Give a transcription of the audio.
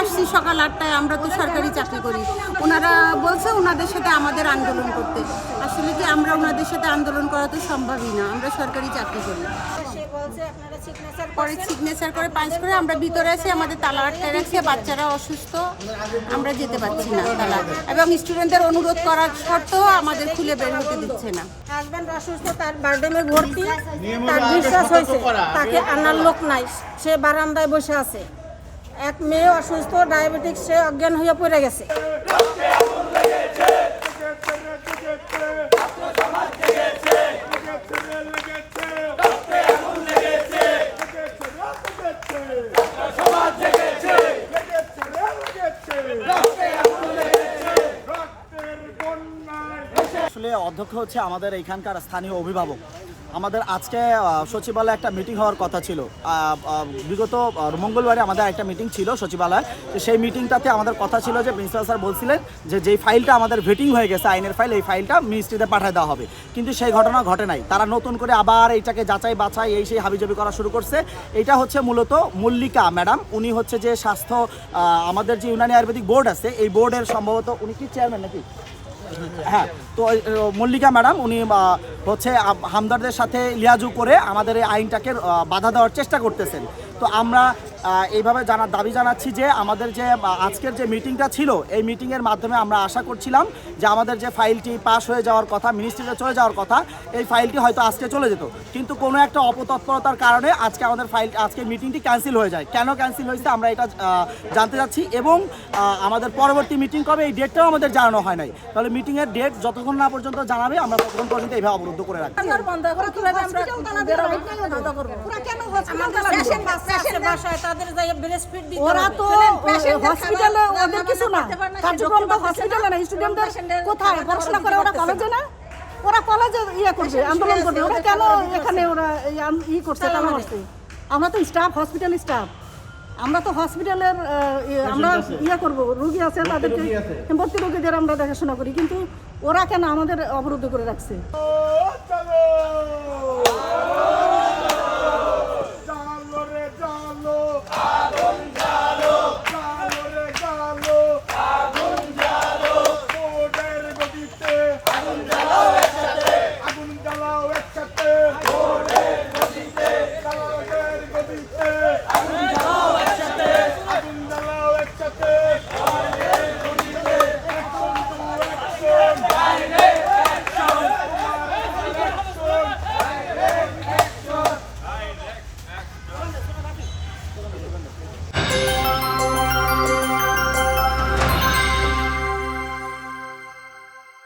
আসছি সকাল আটটায় আমরা তো সরকারি চাকরি করি। ওনারা বলছে ওনাদের সাথে আমাদের আন্দোলন করতে। আসলে কি আমরা ওনাদের সাথে আন্দোলন করা তো সম্ভবই না আমরা সরকারি চাকরি করি। পরে সিগনেচার করে পাঁচ করে আমরা ভিতরে আসি আমাদের তালা আটকে রাখছে বাচ্চারা অসুস্থ আমরা যেতে পারছি না তালা। এবং স্টুডেন্টদের অনুরোধ করার শর্তেও আমাদের খুলে বের হতে দিচ্ছে না। হাজব্যান্ড অসুস্থ তার বার্ডেমে ভর্তি তার বিশ্বাস হয়েছে তাকে আনার লোক নাই সে বারান্দায় বসে আছে। এক মেয়ে অসুস্থ ডায়াবেটিক সে অজ্ঞান হয়ে পড়ে গেছে। আসলে অধ্যক্ষ হচ্ছে আমাদের এখানকার স্থানীয় অভিভাবক। আমাদের আজকে সচিবালয়ে একটা মিটিং হওয়ার কথা ছিল। বিগত মঙ্গলবারে আমাদের একটা মিটিং ছিল সচিবালয়। তো সেই মিটিংটাতে আমাদের কথা ছিল যে প্রিন্সিপাল স্যার বলছিলেন যে যেই ফাইলটা আমাদের ভেটিং হয়ে গেছে, আইনের ফাইল এই ফাইলটা মিনিস্ট্রিতে পাঠিয়ে দেওয়া হবে। কিন্তু সেই ঘটনা ঘটে নাই। তারা নতুন করে আবার এইটাকে যাচাই বাছাই, এই সেই হাবিজাবি করা শুরু করছে। এটা হচ্ছে মূলত মল্লিকা ম্যাডাম। উনি হচ্ছে যে স্বাস্থ্য আমাদের যে ইউনানি আয়ুর্বেদিক বোর্ড আছে, এই বোর্ডের সম্ভবত উনি কি চেয়ারম্যান নাকি? হ্যাঁ তো মল্লিকা ম্যাডাম, উনি হচ্ছে হামদারদের সাথে লিয়াজু করে আমাদের এই আইনটাকে বাধা দেওয়ার চেষ্টা করতেছেন। তো আমরা এইভাবে জানার দাবি জানাচ্ছি যে আমাদের যে আজকের যে মিটিংটা ছিল এই মিটিংয়ের মাধ্যমে আমরা আশা করছিলাম যে আমাদের যে ফাইলটি পাস হয়ে যাওয়ার কথা মিনিস্ট্রিতে চলে যাওয়ার কথা এই ফাইলটি হয়তো আজকে চলে যেত। কিন্তু কোনো একটা অপতৎপরতার কারণে আজকে আমাদের ফাইল আজকে মিটিংটি ক্যান্সেল হয়ে যায়। কেন ক্যান্সেল হয়েছে আমরা এটা জানতে চাচ্ছি এবং আমাদের পরবর্তী মিটিং কবে এই ডেটটাও আমাদের জানানো হয় নাই। তাহলে মিটিংয়ের ডেট যতক্ষণ না পর্যন্ত জানাবে আমরা ততক্ষণ পর্যন্ত এইভাবে অবরুদ্ধ করে রাখি বন্ধ করে কীভাবে আমরা তাদের যাই breast দিতে ওরা তো হসপিটালে ওদের কিছু না। কার্যক্রম তো হসপিটালে না স্টুডেন্টদের কোথায় পড়াশোনা করে? ওরা কলেজে না? ওরা কলেজে ইয়ে করবে আন্দোলন করবে। ওরা কেন এখানে ওরা ই করছে কেন করছে? আমরা তো স্টাফ হসপিটাল স্টাফ আমরা তো হসপিটালের আমরা ইয়ে করব রুগী আছে তাদেরকে ভর্তি রুগীদের আমরা দেখাশোনা করি কিন্তু ওরা কেন আমাদের অবরুদ্ধ করে রাখছে? Hey!